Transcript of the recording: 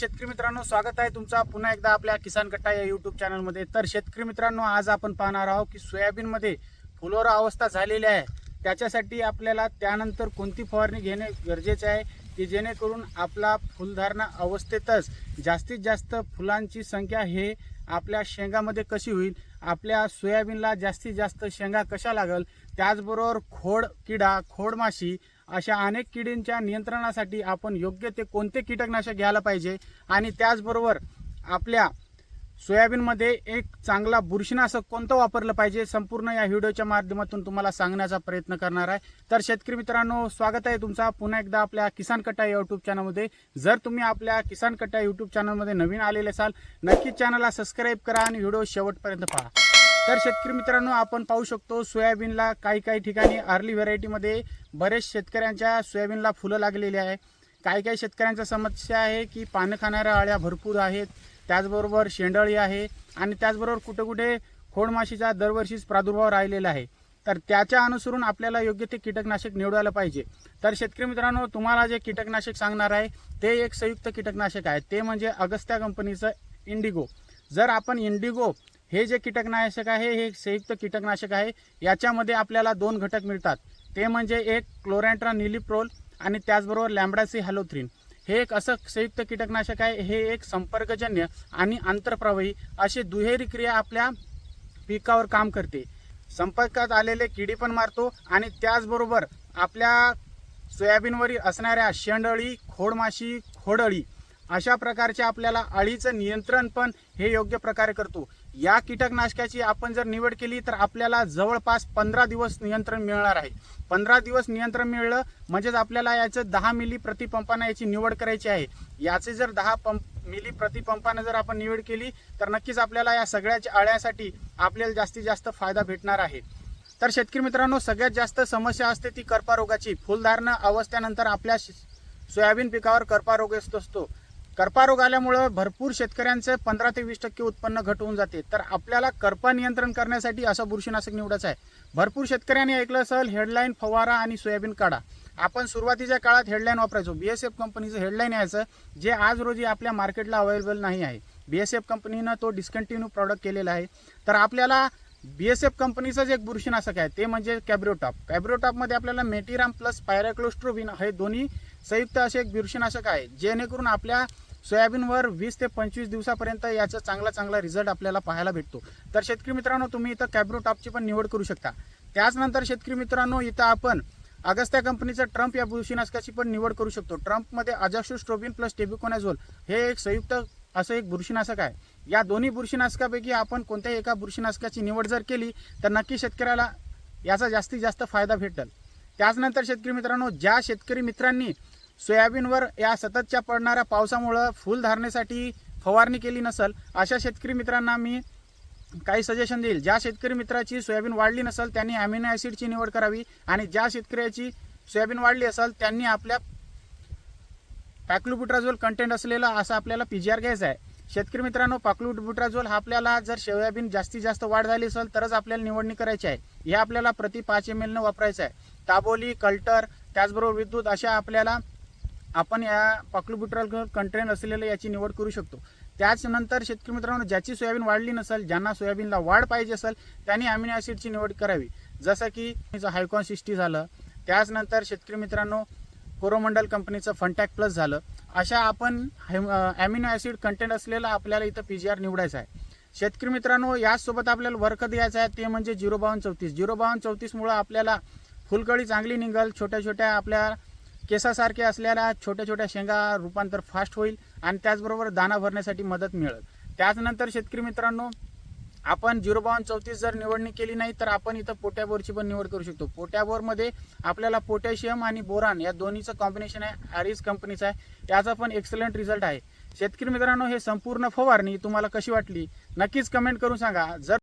शेतकरी मित्रांनो स्वागत आहे तुमचा पुन्हा एकदा आपल्या किसान कट्टा या युट्यूब चॅनलमध्ये तर शेतकरी मित्रांनो आज आपण पाहणार आहोत की सोयाबीनमध्ये फुलोरा अवस्था झालेली आहे. त्याच्यासाठी आपल्याला त्यानंतर कोणती फवारणी घेणे गरजेचे आहे? की जेणेकरून आपला फुलधारणा अवस्थेतच जास्तीत जास्त फुलांची संख्या हे आपल्या शेंगामध्ये कशी होईल आपल्या सोयाबीनला जास्तीत जास्त शेंगा कशा लागल त्याचबरोबर खोड किडा खोडमाशी अशा अनेक किडींच्या नियंत्रणासाठी आपण योग्य ते कोणते कीटकनाशक घ्यायला पाहिजे आणि त्याचबरोबर आपल्या सोयाबीनमध्ये एक चांगला बुरशीनाशक कोणतं वापरलं पाहिजे? संपूर्ण या व्हिडिओच्या माध्यमातून तुम्हाला सांगण्याचा प्रयत्न करणार आहे. तर शेतकरी मित्रांनो स्वागत आहे तुमचा पुन्हा एकदा आपल्या किसान कट्टा युट्यूब चॅनलमध्ये जर तुम्ही आपल्या किसान कट्टा युट्यूब चॅनलमध्ये नवीन आलेले असाल नक्कीच चॅनलला सबस्क्राईब करा आणि व्हिडिओ शेवटपर्यंत पहा. तर शेतकरी मित्रांनो आपण पाहू शकतो सोयाबीनला काही काही ठिकाणी अर्ली व्हेरायटीमध्ये बरेच शेतकऱ्यांच्या सोयाबीनला फुलं लागलेली आहे. काही काही शेतकऱ्यांच्या समस्या आहे की पानं खाणाऱ्या अळ्या भरपूर आहेत. त्याचबरोबर शेंडळी आहे आणि त्याचबरोबर कुठे कुठे खोडमाशीचा दरवर्षीच प्रादुर्भाव राहिलेला आहे. तर त्याच्या अनुसरून आपल्याला योग्य ते कीटकनाशक निवडायला पाहिजे. तर शेतकरी मित्रांनो तुम्हाला जे कीटकनाशक सांगणार आहे ते एक संयुक्त कीटकनाशक आहे. ते म्हणजे अगस्त्या कंपनीचं इंडिगो. जर आपण इंडिगो हे जे कीटकनाशक आहे हे संयुक्त कीटकनाशक आहे याच्यामध्ये आपल्याला दोन घटक मिळतात. ते म्हणजे एक क्लोरँट्रा निलिप्रोल आणि त्याचबरोबर लॅम्बडासी हॅलोथ्रिन हे एक असं संयुक्त कीटकनाशक आहे. हे एक संपर्कजन्य आणि आंतरप्रवाही असे दुहेरी क्रिया आपल्या पिकावर काम करते. संपर्कात आलेले किडी पण मारतो आणि त्याचबरोबर आपल्या सोयाबीनवरील असणाऱ्या शेंडअळी खोडमाशी खोडअळी अशा प्रकारच्या आपल्याला अळीचं नियंत्रण पण हे योग्य प्रकारे करतो. या कीटकनाशकाची आपण जर निवड केली तर आपल्याला जवळपास पंधरा दिवस नियंत्रण मिळणार आहे. पंधरा दिवस नियंत्रण मिळलं म्हणजेच आपल्याला याचं दहा मिली प्रतिपंपानं याची निवड करायची आहे. याचे जर दहा पंप मिली प्रतिपंपानं जर आपण निवड केली तर नक्कीच आपल्याला या सगळ्याच्या आळ्यासाठी आपल्याला जास्तीत जास्त फायदा भेटणार आहे. तर शेतकरी मित्रांनो सगळ्यात जास्त समस्या असते ती कर्पारोगाची फुलधारणा अवस्थेनंतर आपल्या सोयाबीन पिकावर कर्पारोग येत असतो. करपा रोग आल्यामुळं भरपूर शेतकऱ्यांचं पंधरा ते वीस टक्के उत्पन्न घट होऊन जाते. तर आपल्याला करपा नियंत्रण करण्यासाठी असं बुरशीनाशक निवडायचं आहे. भरपूर शेतकऱ्यांनी ऐकलं असेल हेडलाईन फवारा आणि सोयाबीन काढा. आपण सुरुवातीच्या काळात हेडलाईन वापरायचो. बी एस एफ कंपनीचं हेडलाईन यायचं जे आज रोजी आपल्या मार्केटला अवेलेबल नाही आहे. बी एस एफ कंपनीनं तो डिस्कंटिन्यू प्रॉडक्ट केलेला आहे. तर आपल्याला बी एस एफ कंपनीचंच एक बुरशीनाशक आहे. ते म्हणजे कॅब्रिओटॉप. कॅब्रिओटॉपमध्ये आपल्याला मेटीराम प्लस पायराक्लोस्ट्रोबिन हे दोन्ही संयुक्त असे एक बुरशीनाशक आहे. जेणेकरून आपल्या सोयाबीनवर वीस ते पंचवीस दिवसापर्यंत याचा चांगला चांगला रिझल्ट आपल्याला पाहायला भेटतो. तर शेतकरी मित्रांनो तुम्ही इथं कॅब्रोटॉपची पण निवड करू शकता. त्याचनंतर शेतकरी मित्रांनो इथं आपण अगस्त्या कंपनीचं ट्रम्प या बुरशीनाशकाची पण निवड करू शकतो. ट्रम्पमध्ये अजास्ट्रोबिन प्लस टेबिकोनॅझोल हे एक संयुक्त असं एक बुरशीनाशक आहे. या दोन्ही बुरशीनाशकापैकी आपण कोणत्याही एका बुरशीनाशकाची निवड जर केली तर नक्की शेतकऱ्याला याचा जास्तीत जास्त फायदा भेटेल. त्याचनंतर शेतकरी मित्रांनो ज्या शेतकरी मित्रांनी सोयाबीनवर या सततच्या पडणाऱ्या पावसामुळं फुलधारणेसाठी फवारणी केली नसल अशा शेतकरी मित्रांना मी काही सजेशन देईल. ज्या शेतकरी मित्राची सोयाबीन वाढली नसेल त्यांनी अमिनो ॲसिडची निवड करावी आणि ज्या शेतकऱ्याची सोयाबीन वाढली असेल त्यांनी आपल्या पॅक्लुबुट्राझोल कंटेंट असलेला असा आपल्याला पी जी आर घ्यायचा आहे. शेतकरी मित्रांनो पाक्लुबुट्राझोल हा आपल्याला जर सोयाबीन जास्तीत जास्त वाढ झाली असेल तरच आपल्याला निवडणी करायची आहे. हे आपल्याला प्रति पाच एम एलनं वापरायचं आहे. ताबोली कल्टर त्याचबरोबर विद्युत अशा आपल्याला आपण या पाक्लुबुट्राल कंटेन असलेलं याची निवड करू शकतो. त्याचनंतर शेतकरी मित्रांनो ज्याची सोयाबीन वाढली नसेल ज्यांना सोयाबीनला वाढ पाहिजे असेल त्यांनी अमिनो ॲसिडची निवड करावी. जसं की हायकॉन सिक्स्टी झालं त्याचनंतर शेतकरी मित्रांनो कोरोमंडल कंपनीचं फंटॅक प्लस झालं. अशा आपण ॲमिनो ॲसिड कंटेंट असलेला आपल्याला इथं पी जी आर निवडायचा आहे. शेतकरी मित्रांनो याचसोबत आपल्याला वर्क द्यायचा आहे ते म्हणजे झिरो बावन्न चौतीस. झिरो बावन्न चौतीसमुळं आपल्याला फुलकळी चांगली निघल छोट्या छोट्या आपल्या केसासारखे असलेल्या छोट्या छोट्या शेंगा रूपांतर फास्ट होईल आणि त्याचबरोबर दाना भरण्यासाठी मदत मिळेल. त्याचनंतर शेतकरी मित्रांनो आपण झिरो बावन्न चौतीस जर निवडणी केली नाही तर आपण इथं पोट्याबोरची पण निवड करू शकतो. पोट्याबोरमध्ये आपल्याला पोटॅशियम आणि बोरान या दोन्हीचं कॉम्बिनेशन आहे. आरिस कंपनीचं आहे. याचा पण एक्सलंट रिझल्ट आहे. शेतकरी मित्रांनो हे संपूर्ण फवारणी तुम्हाला कशी वाटली? नक्कीच कमेंट करून सांगा. जर